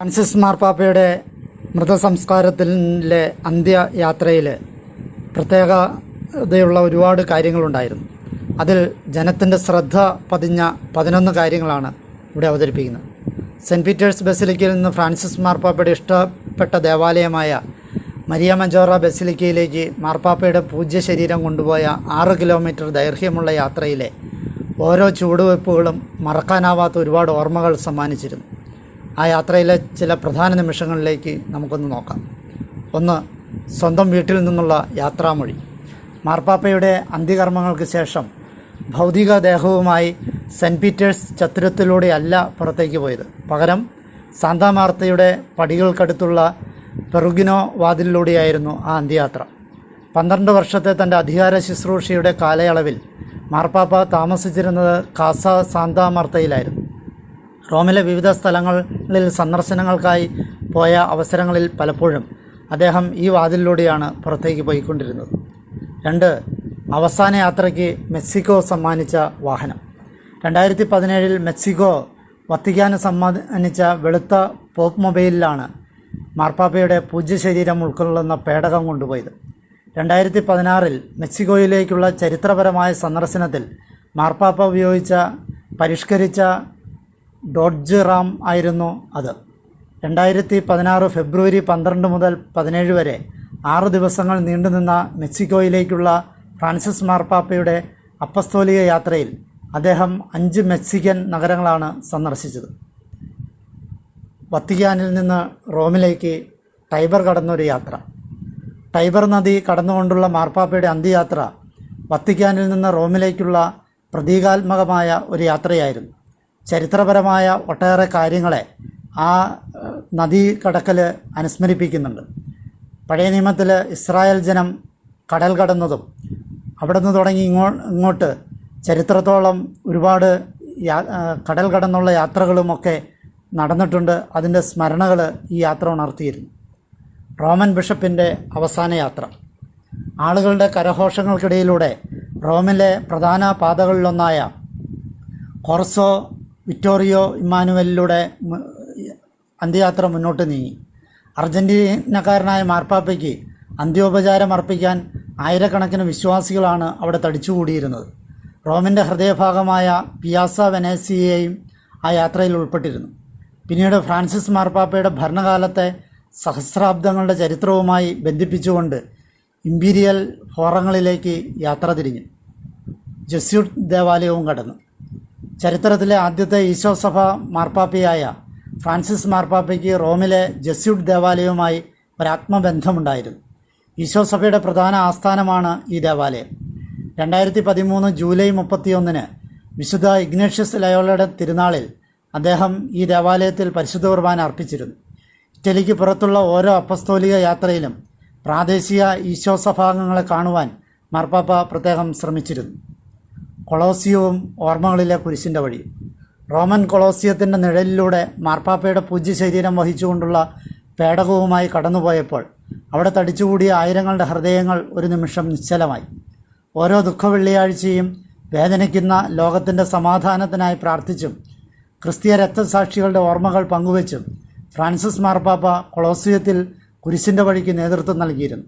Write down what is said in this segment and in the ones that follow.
Francis മാർപ്പാപ്പയുടെ മൃതസംസ്കാരത്തിലെ അന്ത്യയാത്രയിൽ പ്രത്യേകതയുള്ള ഒരുപാട് കാര്യങ്ങളുണ്ടായിരുന്നു. അതിൽ ജനത്തിന്റെ ശ്രദ്ധ പതിഞ്ഞ പതിനൊന്ന് കാര്യങ്ങളാണ് ഇവിടെ അവതരിപ്പിക്കുന്നത്. സെന്റ് പീറ്റേഴ്സ് ബസിലിക്കയിൽ നിന്ന് ഫ്രാൻസിസ് മാർപ്പാപ്പയുടെ ഇഷ്ടപ്പെട്ട ദേവാലയമായ മരിയ മജോറ ബസിലിക്കയിലേക്ക് മാർപ്പാപ്പയുടെ പൂജ്യ ശരീരം കൊണ്ടുപോയ ആറ് കിലോമീറ്റർ ദൈർഘ്യമുള്ള യാത്രയിലെ ഓരോ ചുവടുവയ്പ്പുകളും മറക്കാനാവാത്ത ഒരുപാട് ഓർമ്മകൾ സമ്മാനിച്ചിരുന്നു. ആ യാത്രയിലെ ചില പ്രധാന നിമിഷങ്ങളിലേക്ക് നമുക്കൊന്ന് നോക്കാം. ഒന്ന് സ്വന്തം വീട്ടിൽ നിന്നുള്ള യാത്രാമൊഴി. മാർപ്പാപ്പയുടെ അന്ത്യകർമ്മങ്ങൾക്ക് ശേഷം ഭൗതിക ദേഹവുമായി സെന്റ് പീറ്റേഴ്സ് ചത്തുരത്തിലൂടെയല്ല പുറത്തേക്ക് പോയത്. പകരം സാന്താമാർത്തയുടെ പടികൾക്കടുത്തുള്ള പെറുഗിനോ വാതിലിലൂടെയായിരുന്നു ആ അന്ത്യയാത്ര. പന്ത്രണ്ട് വർഷത്തെ തന്റെ അധികാര ശുശ്രൂഷയുടെ കാലയളവിൽ മാർപ്പാപ്പ താമസിച്ചിരുന്നത് കാസ സാന്താമാർത്തയിലായിരുന്നു റോമിലെ വിവിധ സ്ഥലങ്ങളിൽ സന്ദർശനങ്ങൾക്കായി പോയ അവസരങ്ങളിൽ പലപ്പോഴും അദ്ദേഹം ഈ വാതിലിലൂടെയാണ് പുറത്തേക്ക് പോയിക്കൊണ്ടിരുന്നത്. രണ്ട് അവസാന യാത്രയ്ക്ക് മെക്സിക്കോ സമ്മാനിച്ച വാഹനം. രണ്ടായിരത്തി പതിനേഴിൽ മെക്സിക്കോ വത്തിക്കാന് സമ്മാനിച്ച വെളുത്ത പോപ്പ് മൊബൈലിലാണ് മാർപ്പാപ്പയുടെ പൂജ്യ ശരീരം ഉൾക്കൊള്ളുന്ന പേടകം കൊണ്ടുപോയത്. രണ്ടായിരത്തി പതിനാറിൽ മെക്സിക്കോയിലേക്കുള്ള ചരിത്രപരമായ സന്ദർശനത്തിൽ മാർപ്പാപ്പ ഉപയോഗിച്ച പരിഷ്കരിച്ച ഡോഡ്ജ് റാം ആയിരുന്നു അത്. രണ്ടായിരത്തി പതിനാറ് ഫെബ്രുവരി പന്ത്രണ്ട് മുതൽ പതിനേഴ് വരെ ആറ് ദിവസങ്ങൾ നീണ്ടുനിന്ന മെക്സിക്കോയിലേക്കുള്ള ഫ്രാൻസിസ് മാർപ്പാപ്പയുടെ അപ്പസ്തോലിക യാത്രയിൽ അദ്ദേഹം അഞ്ച് മെക്സിക്കൻ നഗരങ്ങളാണ് സന്ദർശിച്ചത്. വത്തിക്കാനിൽ നിന്ന് റോമിലേക്ക് ടൈബർ കടന്നൊരു യാത്ര. ടൈബർ നദി കടന്നുകൊണ്ടുള്ള മാർപ്പാപ്പയുടെ അന്ത്യയാത്ര വത്തിക്കാനിൽ നിന്ന് റോമിലേക്കുള്ള പ്രതീകാത്മകമായ ഒരു യാത്രയായിരുന്നു. ചരിത്രപരമായ ഒട്ടേറെ കാര്യങ്ങളെ ആ നദീ കടക്കൽ അനുസ്മരിപ്പിക്കുന്നുണ്ട്. പഴയ നിയമത്തിൽ ഇസ്രായേൽ ജനം കടൽ കടന്നതും അവിടെ നിന്ന് തുടങ്ങി ഇങ്ങോ ഇങ്ങോട്ട് ചരിത്രത്തോളം ഒരുപാട് കടൽ കടന്നുള്ള യാത്രകളുമൊക്കെ നടന്നിട്ടുണ്ട്. അതിന്റെ സ്മരണകൾ ഈ യാത്ര ഉണർത്തിയിരുന്നു. റോമൻ ബിഷപ്പിന്റെ അവസാന യാത്ര. ആളുകളുടെ കരഘോഷങ്ങൾക്കിടയിലൂടെ റോമിലെ പ്രധാന പാതകളിലൊന്നായ കോർസോ വിറ്റോറിയോ ഇമ്മാനുവലിലൂടെ അന്ത്യയാത്ര മുന്നോട്ട് നീങ്ങി. അർജന്റീനക്കാരനായ മാർപ്പാപ്പയ്ക്ക് അന്ത്യോപചാരം അർപ്പിക്കാൻ ആയിരക്കണക്കിന് വിശ്വാസികളാണ് അവിടെ തടിച്ചുകൂടിയിരുന്നത്. റോമിന്റെ ഹൃദയഭാഗമായ പിയാസ വെനേസിയെയും ആ യാത്രയിൽ ഉൾപ്പെട്ടിരുന്നു. പിന്നീട് ഫ്രാൻസിസ് മാർപ്പാപ്പയുടെ ഭരണകാലത്തെ സഹസ്രാബ്ദങ്ങളുടെ ചരിത്രവുമായി ബന്ധിപ്പിച്ചുകൊണ്ട് ഇമ്പീരിയൽ ഫോറങ്ങളിലേക്ക് യാത്ര തിരിഞ്ഞു. ജസ്യൂട്ട് ദേവാലയവും കടന്നു. ചരിത്രത്തിലെ ആദ്യത്തെ ഈശോസഭ മാർപ്പാപ്പിയായ ഫ്രാൻസിസ് മാർപ്പാപ്പയ്ക്ക് റോമിലെ ജെസ്യൂട്ട് ദേവാലയവുമായി ഒരാത്മബന്ധമുണ്ടായിരുന്നു ഈശോസഭയുടെ പ്രധാന ആസ്ഥാനമാണ് ഈ ദേവാലയം. രണ്ടായിരത്തി പതിമൂന്ന് ജൂലൈ മുപ്പത്തിയൊന്നിന് വിശുദ്ധ ഇഗ്നേഷ്യസ് ലയോളയുടെ തിരുനാളിൽ അദ്ദേഹം ഈ ദേവാലയത്തിൽ പരിശുദ്ധ കുർബാന അർപ്പിച്ചിരുന്നു. ഇറ്റലിക്ക് പുറത്തുള്ള ഓരോ അപ്പസ്തോലിക യാത്രയിലും പ്രാദേശിക ഈശോസഭാംഗങ്ങളെ കാണുവാൻ മാർപ്പാപ്പ പ്രത്യേകം ശ്രമിച്ചിരുന്നു. കൊളോസിയവും ഓർമ്മകളിലെ കുരിശിന്റെ വഴി. റോമൻ കൊളോസിയത്തിന്റെ നിഴലിലൂടെ മാർപ്പാപ്പയുടെ പൂജ്യ ശരീരം വഹിച്ചുകൊണ്ടുള്ള പേടകവുമായി കടന്നുപോയപ്പോൾ അവിടെ തടിച്ചുകൂടിയ ആയിരങ്ങളുടെ ഹൃദയങ്ങൾ ഒരു നിമിഷം നിശ്ചലമായി. ഓരോ ദുഃഖ വെള്ളിയാഴ്ചയും വേദനിക്കുന്ന ലോകത്തിന്റെ സമാധാനത്തിനായി പ്രാർത്ഥിച്ചും ക്രിസ്തീയ രക്തസാക്ഷികളുടെ ഓർമ്മകൾ പങ്കുവച്ചും ഫ്രാൻസിസ് മാർപ്പാപ്പ കൊളോസിയത്തിൽ കുരിശിന്റെ വഴിക്ക് നേതൃത്വം നൽകിയിരുന്നു.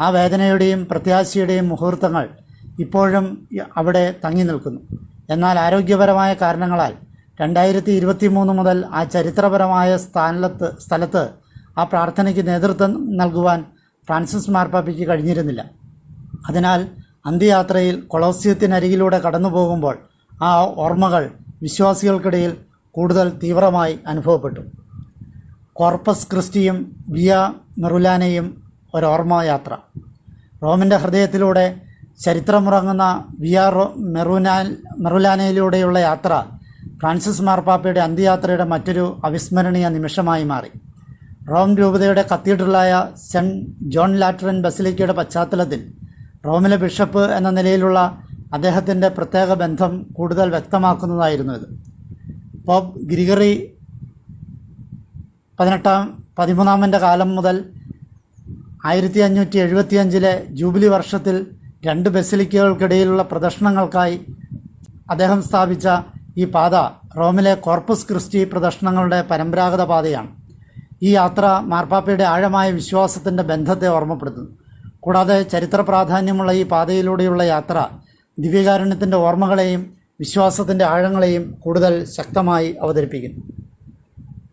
ആ വേദനയുടെയും പ്രത്യാശയുടെയും മുഹൂർത്തങ്ങൾ ഇപ്പോഴും അവിടെ തങ്ങി നിൽക്കുന്നു. എന്നാൽ ആരോഗ്യപരമായ കാരണങ്ങളാൽ രണ്ടായിരത്തി ഇരുപത്തി മൂന്ന് മുതൽ ആ ചരിത്രപരമായ സ്ഥാനത്ത് സ്ഥലത്ത് ആ പ്രാർത്ഥനയ്ക്ക് നേതൃത്വം നൽകുവാൻ ഫ്രാൻസിസ് മാർപ്പാപ്പയ്ക്ക് കഴിഞ്ഞിരുന്നില്ല. അതിനാൽ അന്ത്യയാത്രയിൽ കൊളോസ്യത്തിനരികിലൂടെ കടന്നു പോകുമ്പോൾ ആ ഓർമ്മകൾ വിശ്വാസികൾക്കിടയിൽ കൂടുതൽ തീവ്രമായി അനുഭവപ്പെട്ടു. കോർപ്പസ് ക്രിസ്റ്റിയും ബിയ മെറുലാനയും ഒരോർമ്മ യാത്ര. റോമിന്റെ ഹൃദയത്തിലൂടെ ചരിത്രമുറങ്ങുന്ന വി ആർ മെറുനാൽ മെറുലാനയിലൂടെയുള്ള യാത്ര ഫ്രാൻസിസ് മാർപ്പാപ്പയുടെ അന്ത്യയാത്രയുടെ മറ്റൊരു അവിസ്മരണീയ നിമിഷമായി മാറി. റോം രൂപതയുടെ കത്തീഡ്രലായ സെന്റ് ജോൺ ലാറ്ററൻ ബസിലിക്കയുടെ പശ്ചാത്തലത്തിൽ റോമിലെ ബിഷപ്പ് എന്ന നിലയിലുള്ള അദ്ദേഹത്തിന്റെ പ്രത്യേക ബന്ധം കൂടുതൽ വ്യക്തമാക്കുന്നതായിരുന്നു ഇത്. പോപ്പ് ഗ്രിഗറി പതിനെട്ടാം പതിമൂന്നാമന്റെ കാലം മുതൽ ആയിരത്തി അഞ്ഞൂറ്റി എഴുപത്തിയഞ്ചിലെ ജൂബിലി വർഷത്തിൽ രണ്ട് ബസിലിക്കകൾക്കിടയിലുള്ള പ്രദർശനങ്ങൾക്കായി അദ്ദേഹം സ്ഥാപിച്ച ഈ പാത റോമിലെ കോർപ്പസ് ക്രിസ്റ്റി പ്രദർശനങ്ങളുടെ പരമ്പരാഗത പാതയാണ്. ഈ യാത്ര മാർപ്പാപ്പയുടെ ആഴമായ വിശ്വാസത്തിന്റെ ബന്ധത്തെ ഓർമ്മപ്പെടുത്തുന്നു. കൂടാതെ ചരിത്ര പ്രാധാന്യമുള്ള ഈ പാതയിലൂടെയുള്ള യാത്ര ദിവ്യകാരുണ്യത്തിന്റെ ഓർമ്മകളെയും വിശ്വാസത്തിന്റെ ആഴങ്ങളെയും കൂടുതൽ ശക്തമായി അവതരിപ്പിക്കുന്നു.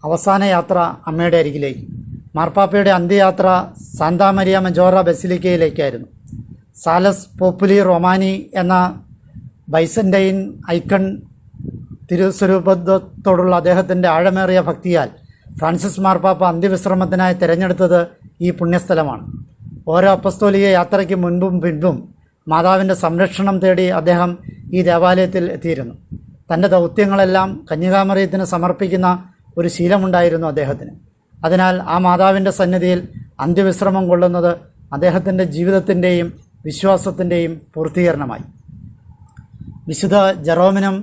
അവസാന യാത്ര അമ്മയുടെ അരികിലേക്ക്. മാർപ്പാപ്പയുടെ അന്ത്യയാത്ര സാന്താമരിയ മജോറ ബസിലിക്കയിലേക്കായിരുന്നു. സാലസ് പോപ്പുലി റൊമാനി എന്ന ബൈസന്റൈൻ ഐക്കൺ തിരുസ്വരൂപത്തോടുള്ള അദ്ദേഹത്തിന്റെ ആഴമേറിയ ഭക്തിയാൽ ഫ്രാൻസിസ് മാർപ്പാപ്പ അന്ത്യവിശ്രമത്തിനായി തിരഞ്ഞെടുത്തത് ഈ പുണ്യസ്ഥലമാണ്. ഓരോ അപ്പസ്തോലിക യാത്രയ്ക്ക് മുൻപും പിൻപും മാതാവിന്റെ സംരക്ഷണം തേടി അദ്ദേഹം ഈ ദേവാലയത്തിൽ എത്തിയിരുന്നു. തന്റെ ദൗത്യങ്ങളെല്ലാം കന്യകാമറിയത്തിന് സമർപ്പിക്കുന്ന ഒരു ശീലമുണ്ടായിരുന്നു അദ്ദേഹത്തിന്. അതിനാൽ ആ മാതാവിന്റെ സന്നിധിയിൽ അന്ത്യവിശ്രമം കൊള്ളുന്നത് അദ്ദേഹത്തിന്റെ ജീവിതത്തിന്റെയും വിശ്വാസത്തിന്റെയും പൂർത്തീകരണമായി. വിശുദ്ധ ജെറോമിനും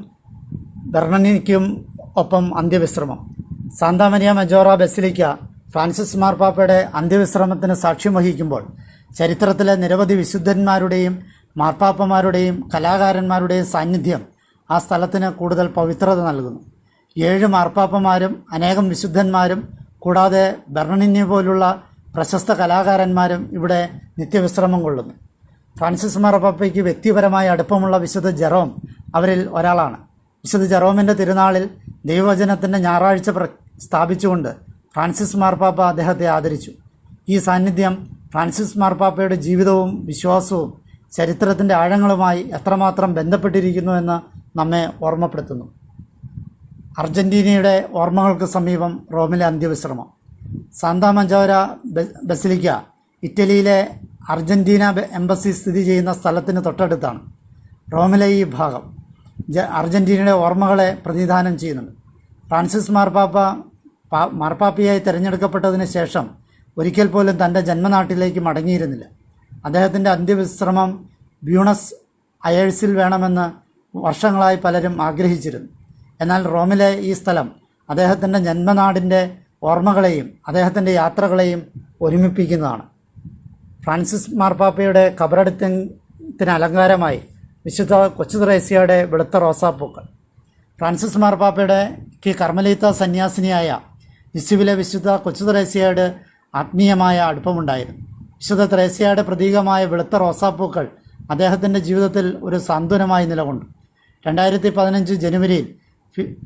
ബെർണനിക്കും ഒപ്പം അന്ത്യവിശ്രമം. സാന്താമരിയ മജോറ ബസിലിക്ക ഫ്രാൻസിസ് മാർപ്പാപ്പയുടെ അന്ത്യവിശ്രമത്തിന് സാക്ഷ്യം വഹിക്കുമ്പോൾ ചരിത്രത്തിലെ നിരവധി വിശുദ്ധന്മാരുടെയും മാർപ്പാപ്പമാരുടെയും കലാകാരന്മാരുടെയും സാന്നിധ്യം ആ സ്ഥലത്തിന് കൂടുതൽ പവിത്രത നൽകുന്നു. ഏഴ് മാർപ്പാപ്പമാരും അനേകം വിശുദ്ധന്മാരും കൂടാതെ ബെർണനിനെ പോലുള്ള പ്രശസ്ത കലാകാരന്മാരും ഇവിടെ നിത്യവിശ്രമം കൊള്ളുന്നു. ഫ്രാൻസിസ് മാർപ്പാപ്പയ്ക്ക് വ്യക്തിപരമായ അടുപ്പമുള്ള വിശുദ്ധ ജെറോം അവരിൽ ഒരാളാണ്. വിശുദ്ധ ജെറോമിന്റെ തിരുനാളിൽ ദൈവവചനത്തിന്റെ ഞായറാഴ്ച പ്ര സ്ഥാപിച്ചുകൊണ്ട് ഫ്രാൻസിസ് മാർപ്പാപ്പ അദ്ദേഹത്തെ ആദരിച്ചു. ഈ സാന്നിധ്യം ഫ്രാൻസിസ് മാർപ്പാപ്പയുടെ ജീവിതവും വിശ്വാസവും ചരിത്രത്തിന്റെ ആഴങ്ങളുമായി എത്രമാത്രം ബന്ധപ്പെട്ടിരിക്കുന്നു എന്ന് നമ്മെ ഓർമ്മപ്പെടുത്തുന്നു. അർജന്റീനയുടെ ഓർമ്മകൾക്ക് സമീപം റോമിലെ അന്ത്യവിശ്രമം. സാന്താ മഞ്ചോര ബസിലിക്ക ഇറ്റലിയിലെ അർജന്റീന എംബസി സ്ഥിതി ചെയ്യുന്ന സ്ഥലത്തിന് തൊട്ടടുത്താണ്. റോമിലെ ഈ ഭാഗം അർജന്റീനയുടെ ഓർമ്മകളെ പ്രതിനിധാനം ചെയ്യുന്നുണ്ട്. ഫ്രാൻസിസ് മാർപ്പാപ്പ മാർപ്പാപ്പയായി തിരഞ്ഞെടുക്കപ്പെട്ടതിന് ശേഷം ഒരിക്കൽ പോലും തന്റെ ജന്മനാട്ടിലേക്ക് മടങ്ങിയിരുന്നില്ല. അദ്ദേഹത്തിന്റെ അന്ത്യവിശ്രമം ബ്യൂണസ് അയേഴ്സിൽ വേണമെന്ന് വർഷങ്ങളായി പലരും ആഗ്രഹിച്ചിരുന്നു. എന്നാൽ റോമിലെ ഈ സ്ഥലം അദ്ദേഹത്തിന്റെ ജന്മനാടിന്റെ ഓർമ്മകളെയും അദ്ദേഹത്തിന്റെ യാത്രകളെയും ഒരുമിപ്പിക്കുന്നതാണ്. ഫ്രാൻസിസ് മാർപ്പാപ്പയുടെ കബറടത്തിന് അലങ്കാരമായി വിശുദ്ധ കൊച്ചു ത്രേസ്യയുടെ വെളുത്ത റോസാപ്പൂക്കൾ. ഫ്രാൻസിസ് മാർപ്പാപ്പയുടെ കി കർമ്മലീത്ത സന്യാസിനിയായ ലിസുവിലെ വിശുദ്ധ കൊച്ചു ത്രേസ്യയുടെ ആത്മീയമായ അടുപ്പമുണ്ടായിരുന്നു. വിശുദ്ധ ത്രേസ്യയുടെ പ്രതീകമായ വെളുത്ത റോസാപ്പൂക്കൾ അദ്ദേഹത്തിന്റെ ജീവിതത്തിൽ ഒരു സാന്ത്വനമായി നിലകൊണ്ടു. രണ്ടായിരത്തി പതിനഞ്ച് ജനുവരിയിൽ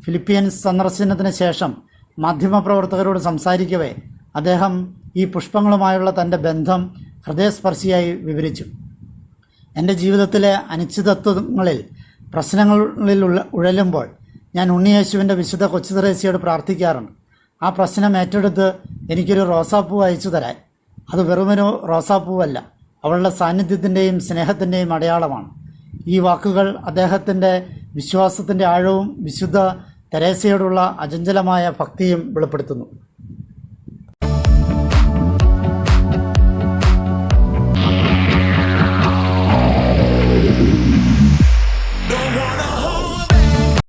ഫിലിപ്പീൻസ് സന്ദർശനത്തിന് ശേഷം മാധ്യമപ്രവർത്തകരോട് സംസാരിക്കവേ അദ്ദേഹം ഈ പുഷ്പങ്ങളുമായുള്ള തന്റെ ബന്ധം ഹൃദയസ്പർശിയായി വിവരിച്ചു. എന്റെ ജീവിതത്തിലെ അനിശ്ചിതത്വങ്ങളിൽ പ്രശ്നങ്ങളിൽ ഉള്ള ഉഴലുമ്പോൾ ഞാൻ ഉണ്ണിയേശുവിന്റെ വിശുദ്ധ കൊച്ചു തെരേസിയോട് പ്രാർത്ഥിക്കാറുണ്ട്. ആ പ്രശ്നം ഏറ്റെടുത്ത് എനിക്കൊരു റോസാപ്പൂ അയച്ചു തരാൻ. അത് വെറുമൊരു റോസാപ്പൂവല്ല അവളുടെ സാന്നിധ്യത്തിന്റെയും സ്നേഹത്തിന്റെയും അടയാളമാണ്. ഈ വാക്കുകൾ അദ്ദേഹത്തിന്റെ വിശ്വാസത്തിന്റെ ആഴവും വിശുദ്ധ തെരേസയോടുള്ള അചഞ്ചലമായ ഭക്തിയും വെളിപ്പെടുത്തുന്നു.